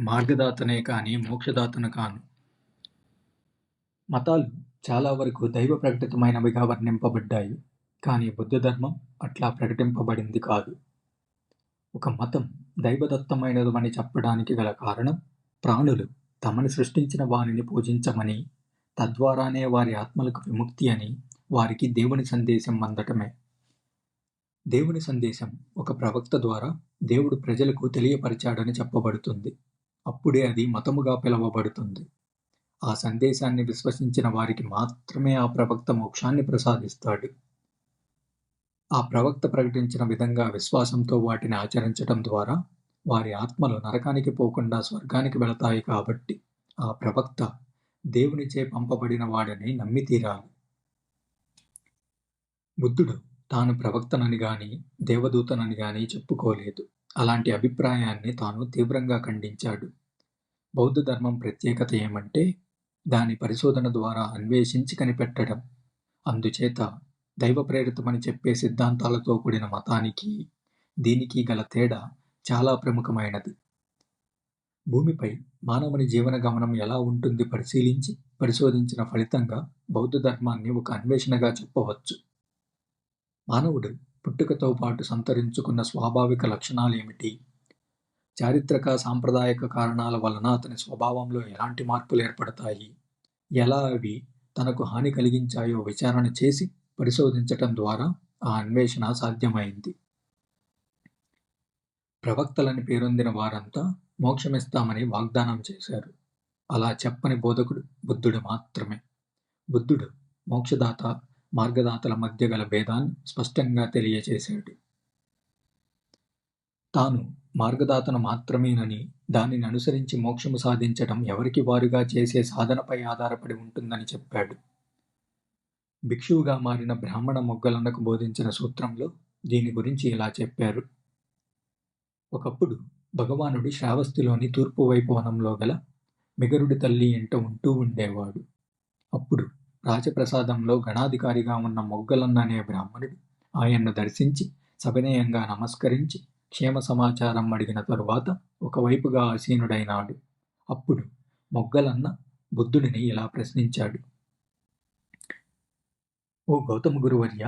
మార్గదాతనే కాని మోక్షదాతను కాను. మతాలు చాలా వరకు దైవ ప్రకటితమైనవిగా వర్ణింపబడ్డాయి. కానీ బుద్ధధర్మం అట్లా ప్రకటింపబడింది కాదు. ఒక మతం దైవదత్తమైనదని చెప్పడానికి గల కారణం ప్రాణులు తమను సృష్టించిన వారిని పూజించమని, తద్వారానే వారి ఆత్మలకు విముక్తి అని వారికి దేవుని సందేశం అందటమే. దేవుని సందేశం ఒక ప్రవక్త ద్వారా దేవుడు ప్రజలకు తెలియపరిచాడని చెప్పబడుతుంది. అప్పుడే అది మతముగా పిలవబడుతుంది. ఆ సందేశాన్ని విశ్వసించిన వారికి మాత్రమే ఆ ప్రవక్త మోక్షాన్ని ప్రసాదిస్తాడు. ఆ ప్రవక్త ప్రకటించిన విధంగా విశ్వాసంతో వాటిని ఆచరించటం ద్వారా వారి ఆత్మలు నరకానికి పోకుండా స్వర్గానికి వెళతాయి కాబట్టి ఆ ప్రవక్త దేవునిచే పంపబడిన వాడని నమ్మి తీరాలి. బుద్ధుడు తాను ప్రవక్తనని గాని, దేవదూతనని గాని చెప్పుకోలేదు. అలాంటి అభిప్రాయాన్ని తాను తీవ్రంగా ఖండించాడు. బౌద్ధ ధర్మం ప్రత్యేకత ఏమంటే దాని పరిశోధన ద్వారా అన్వేషించి కనిపెట్టడం. అందుచేత దైవ ప్రేరితమని చెప్పే సిద్ధాంతాలతో కూడిన మతానికి, దీనికి గల తేడా చాలా ప్రముఖమైనది. భూమిపై మానవుని జీవన గమనం ఎలా ఉంటుంది పరిశీలించి, పరిశోధించిన ఫలితంగా బౌద్ధ ధర్మాన్ని ఒక అన్వేషణగా చెప్పవచ్చు. మానవుడు పుట్టుకతో పాటు సంతరించుకున్న స్వాభావిక లక్షణాలు ఏమిటి చారిత్రక, సాంప్రదాయక కారణాల వలన అతని స్వభావంలో ఎలాంటి మార్పులు ఏర్పడతాయి? ఎలా అవి తనకు హాని కలిగించాయో విచారణ చేసి పరిశోధించటం ద్వారా ఆ అన్వేషణ సాధ్యమైంది. ప్రవక్తలని పేరొందిన వారంతా మోక్షమిస్తామని వాగ్దానం చేశారు. అలా చెప్పని బోధకుడు బుద్ధుడు మాత్రమే. బుద్ధుడు మోక్షదాత, మార్గదాతల మధ్య గల భేదాన్ని స్పష్టంగా తెలియచేశాడు. తాను మార్గదాతను మాత్రమేనని, దానిని అనుసరించి మోక్షము సాధించటం ఎవరికి వారుగా చేసే సాధనపై ఆధారపడి ఉంటుందని చెప్పాడు. భిక్షువుగా మారిన బ్రాహ్మణ మొగ్గలన్నకు బోధించిన సూత్రంలో దీని గురించి ఇలా చెప్పారు. ఒకప్పుడు భగవానుడు శ్రావస్తిలోని తూర్పు వైపు వనంలో గల మిగరుడి తల్లి ఇంట ఉంటూ ఉండేవాడు. అప్పుడు రాజప్రసాదంలో గణాధికారిగా ఉన్న మొగ్గలన్న అనే బ్రాహ్మణుడు ఆయన్ను దర్శించి సవినయంగా నమస్కరించి క్షేమ సమాచారం అడిగిన తరువాత ఒకవైపుగా ఆసీనుడైనాడు. అప్పుడు మొగ్గలన్న బుద్ధుడిని ఇలా ప్రశ్నించాడు. ఓ గౌతమ గురువర్య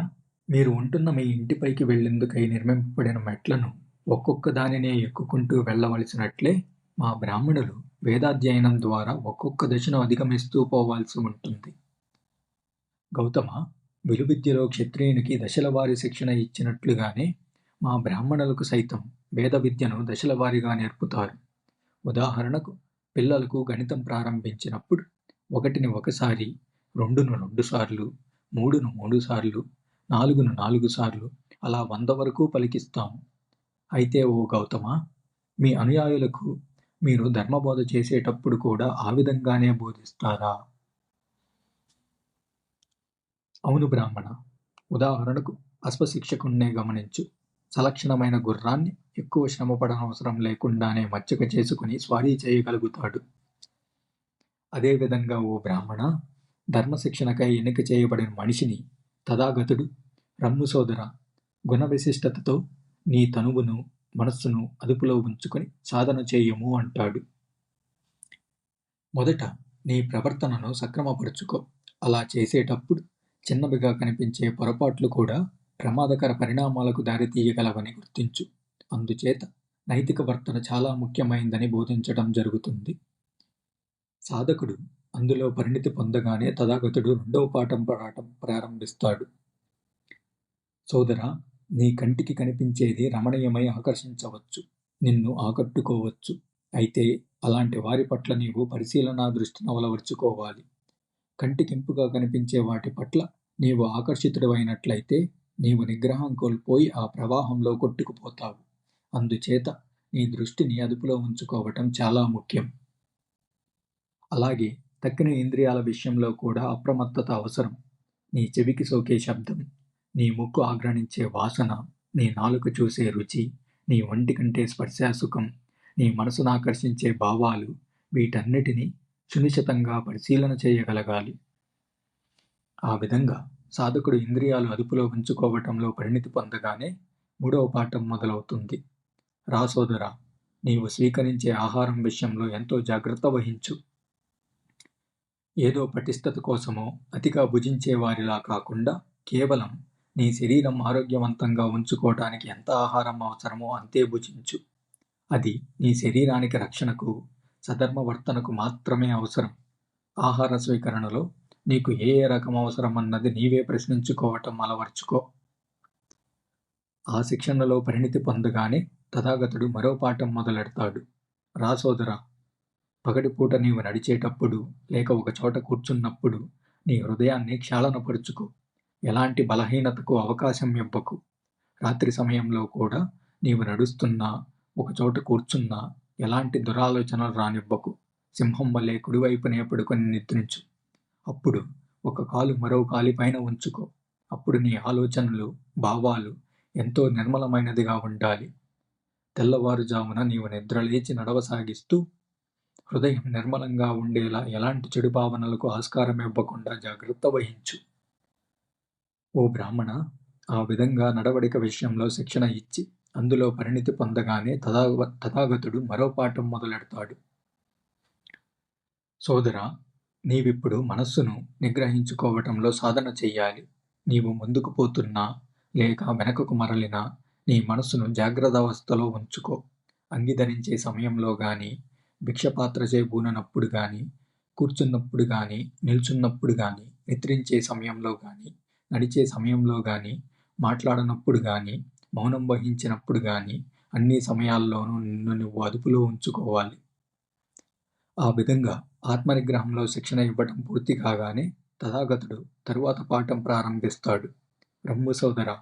మీరు ఉంటున్న మీ ఇంటిపైకి వెళ్ళేందుకై నిర్మింపబడిన మెట్లను ఒక్కొక్క దానినే ఎక్కుకుంటూ వెళ్ళవలసినట్లే మా బ్రాహ్మణులు వేదాధ్యయనం ద్వారా ఒక్కొక్క దశను అధిగమిస్తూ పోవాల్సి ఉంటుంది. గౌతమ విలువిద్యలో క్షత్రియునికి దశలవారీ శిక్షణ ఇచ్చినట్లుగానే మా బ్రాహ్మణులకు సైతం వేద విద్యను దశలవారీగా నేర్పుతారు. ఉదాహరణకు పిల్లలకు గణితం ప్రారంభించినప్పుడు ఒకటిని ఒకసారి, రెండును రెండు సార్లు మూడును మూడు సార్లు నాలుగును నాలుగు సార్లు అలా వంద వరకు పలికిస్తాము. అయితే ఓ గౌతమ మీ అనుయాయులకు మీరు ధర్మబోధ చేసేటప్పుడు కూడా ఆ విధంగానే బోధిస్తారా? అవును బ్రాహ్మణ ఉదాహరణకు అశ్వశిక్షకుణ్ణే గమనించు. సలక్షణమైన గుర్రాన్ని ఎక్కువ శ్రమపడనవసరం లేకుండానే మచ్చక చేసుకుని స్వారీ చేయగలుగుతాడు. అదేవిధంగా ఓ బ్రాహ్మణ ధర్మశిక్షణకై ఎన్నిక చేయబడిన మనిషిని తథాగతుడు రమ్ము సోదర గుణ విశిష్టతతో నీ తనువును, మనస్సును అదుపులో ఉంచుకొని సాధన చేయము అంటాడు. మొదట నీ ప్రవర్తనను సక్రమపరుచుకో అలా చేసేటప్పుడు చిన్నవిగా కనిపించే పొరపాట్లు కూడా ప్రమాదకర పరిణామాలకు దారితీయగలవని గుర్తించు. అందుచేత నైతిక వర్తన చాలా ముఖ్యమైందని బోధించటం జరుగుతుంది. సాధకుడు అందులో పరిణితి పొందగానే తథాగతుడు రెండవ పాఠం పడటం ప్రారంభిస్తాడు. సోదరా! నీ కంటికి కనిపించేది రమణీయమై ఆకర్షించవచ్చు. నిన్ను ఆకట్టుకోవచ్చు. అయితే అలాంటి వారి పట్ల నీవు పరిశీలనా దృష్టిని అలవరచుకోవాలి. కంటికింపుగా కనిపించే వాటి పట్ల నీవు ఆకర్షితుడవైనట్లయితే నీవు నిగ్రహం కోల్పోయి ఆ ప్రవాహంలో కొట్టుకుపోతావు. అందుచేత నీ దృష్టిని అదుపులో ఉంచుకోవటం చాలా ముఖ్యం. అలాగే తక్కిన ఇంద్రియాల విషయంలో కూడా అప్రమత్తత అవసరం. నీ చెవికి సోకే శబ్దం, నీ ముక్కు ఆగ్రణించే వాసన, నీ నాలుక చూసే రుచి, నీ ఒంటి కంటే స్పర్శాసుఖం, నీ మనసునాకర్షించే భావాలు వీటన్నిటినీ సునిశితంగా పరిశీలన చేయగలగాలి. ఆ విధంగా సాధకుడు ఇంద్రియాలు అదుపులో ఉంచుకోవటంలో పరిణితి పొందగానే మూడవ పాఠం మొదలవుతుంది. రాసోదర నీవు స్వీకరించే ఆహారం విషయంలో ఎంతో జాగ్రత్త వహించు. ఏదో పటిష్టత కోసమో అతిగా భుజించే వారిలా కాకుండా కేవలం నీ శరీరం ఆరోగ్యవంతంగా ఉంచుకోవటానికి ఎంత ఆహారం అవసరమో అంతే భుజించు. అది నీ శరీరానికి రక్షణకు సధర్మవర్తనకు మాత్రమే అవసరం. ఆహార స్వీకరణలో నీకు ఏ ఏ రకం అవసరం అన్నది నీవే ప్రశ్నించుకోవటం అలవర్చుకో. ఆ శిక్షణలో పరిణితి పొందగానే తథాగతుడు మరో పాఠం మొదలెడతాడు. రాసోదర పగటిపూట నీవు నడిచేటప్పుడు లేక ఒక చోట కూర్చున్నప్పుడు నీ హృదయాన్ని క్షాళనపరుచుకో. ఎలాంటి బలహీనతకు అవకాశం ఇవ్వకు. రాత్రి సమయంలో కూడా నీవు నడుస్తున్నా ఒక చోట కూర్చున్నా ఎలాంటి దురాలోచనలు రానివ్వకు. సింహం వలె కుడివైపునే పడుకొని నిద్రించు. అప్పుడు ఒక కాలు మరో కాలి పైన ఉంచుకో. అప్పుడు నీ ఆలోచనలు భావాలు ఎంతో నిర్మలమైనదిగా ఉండాలి. తెల్లవారుజామున నీవు నిద్రలేచి నడవసాగిస్తూ హృదయం నిర్మలంగా ఉండేలా ఎలాంటి చెడు భావనలకు ఆస్కారం ఇవ్వకుండా జాగ్రత్త వహించు. ఓ బ్రాహ్మణ ఆ విధంగా నడవడిక విషయంలో శిక్షణ ఇచ్చి అందులో పరిణితి పొందగానే తథాగ తథాగతుడు మరో పాఠం మొదలెడతాడు. సోదరా నీవిప్పుడు మనస్సును నిగ్రహించుకోవటంలో సాధన చెయ్యాలి. నీవు ముందుకు పోతున్నా లేక వెనకకు మరలినా నీ మనస్సును జాగ్రత్త అవస్థలో ఉంచుకో. అంగి ధరించే సమయంలో కానీ భిక్షపాత్ర చేయబూనప్పుడు కానీ కూర్చున్నప్పుడు కానీ నిల్చున్నప్పుడు కానీ నిద్రించే సమయంలో కానీ నడిచే సమయంలో కానీ మాట్లాడనప్పుడు కానీ మౌనం వహించినప్పుడు కానీ అన్ని సమయాల్లోనూ నిన్ను నువ్వు అదుపులో ఉంచుకోవాలి. ఆ విధంగా ఆత్మనిగ్రహంలో శిక్షణ ఇవ్వటం పూర్తి కాగానే తథాగతుడు తరువాత పాఠం ప్రారంభిస్తాడు. బ్రహ్మ సోదర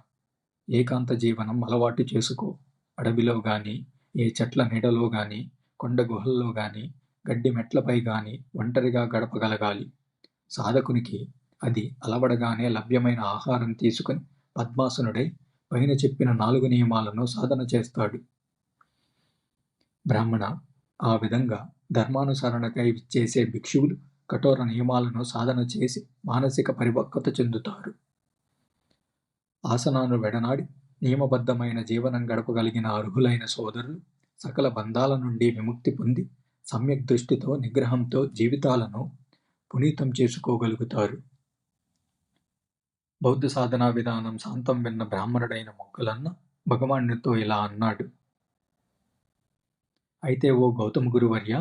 ఏకాంత జీవనం అలవాటు చేసుకో. అడవిలో గాని ఏ చెట్ల నీడలో గాని కొండ గుహల్లో గాని గడ్డి మెట్లపై గాని ఒంటరిగా గడపగలగాలి. సాధకునికి అది అలవడగానే లభ్యమైన ఆహారం తీసుకుని పద్మాసనుడై పైన చెప్పిన నాలుగు నియమాలను సాధన చేస్తాడు. బ్రాహ్మణ ఆ విధంగా ధర్మానుసరణకై విచ్చేసే భిక్షువులు కఠోర నియమాలను సాధన చేసి మానసిక పరిపక్వత చెందుతారు. ఆసనాను వెడనాడి నియమబద్ధమైన జీవనం గడపగలిగిన అర్హులైన సోదరులు సకల బంధాల నుండి విముక్తి పొంది సమ్యక్ దృష్టితో నిగ్రహంతో జీవితాలను పునీతం చేసుకోగలుగుతారు. బౌద్ధ సాధనా విధానం శాంతం విన్న బ్రాహ్మణుడైన మొక్కలన్న భగవానుడితో ఇలా అన్నాడు. అయితే ఓ గౌతమ గురువర్య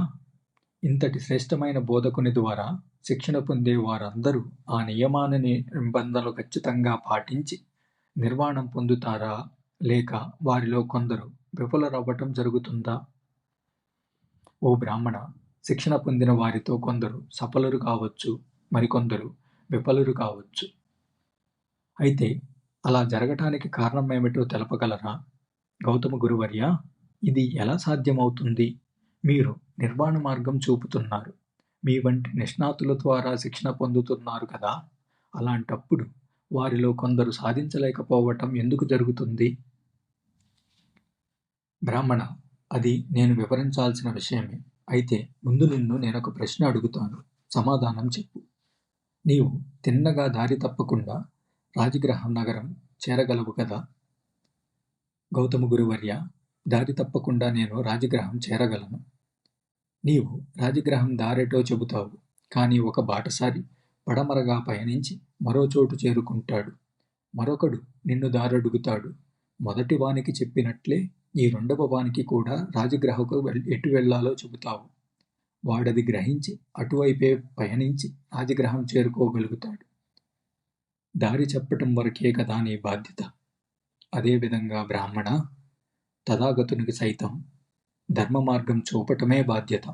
ఇంతటి శ్రేష్టమైన బోధకుని ద్వారా శిక్షణ పొందే వారందరూ ఆ నియమాన్ని నిబంధనలు ఖచ్చితంగా పాటించి నిర్వాణం పొందుతారా? లేక వారిలో కొందరు విఫలరవ్వటం జరుగుతుందా? ఓ బ్రాహ్మణ శిక్షణ పొందిన వారితో కొందరు సఫలురు కావచ్చు మరికొందరు విఫలురు కావచ్చు. అయితే అలా జరగటానికి కారణం ఏమిటో తెలపగలరా? గౌతమ గురువర్య ఇది ఎలా సాధ్యమవుతుంది? మీరు నిర్వాణ మార్గం చూపుతున్నారు. మీ వంటి నిష్ణాతుల ద్వారా శిక్షణ పొందుతున్నారు కదా? అలాంటప్పుడు వారిలో కొందరు సాధించలేకపోవటం ఎందుకు జరుగుతుంది? బ్రాహ్మణ అది నేను వివరించాల్సిన విషయమే. అయితే ముందు నిన్ను నేను ఒక ప్రశ్న అడుగుతాను. సమాధానం చెప్పు. నీవు తిన్నగా దారి తప్పకుండా రాజగ్రహం నగరం చేరగలవు కదా? గౌతమ గురువర్య దారి తప్పకుండా నేను రాజగ్రహం చేరగలను. నీవు రాజగ్రహం దారేటో చెబుతావు. కానీ ఒక బాటసారి పడమరగా పయనించి మరో చోటు చేరుకుంటాడు. మరొకడు నిన్ను దారడుగుతాడు. మొదటి వానికి చెప్పినట్లే ఈ రెండవ వానికి కూడా రాజగ్రహకు ఎటు వెళ్ళాలో చెబుతావు. వాడది గ్రహించి అటువైపే పయనించి రాజగ్రహం చేరుకోగలుగుతాడు. దారి చెప్పటం వరకే కదా నీ బాధ్యత. అదేవిధంగా బ్రాహ్మణ తథాగతునికి సైతం ధర్మ మార్గం చూపటమే బాధ్యత.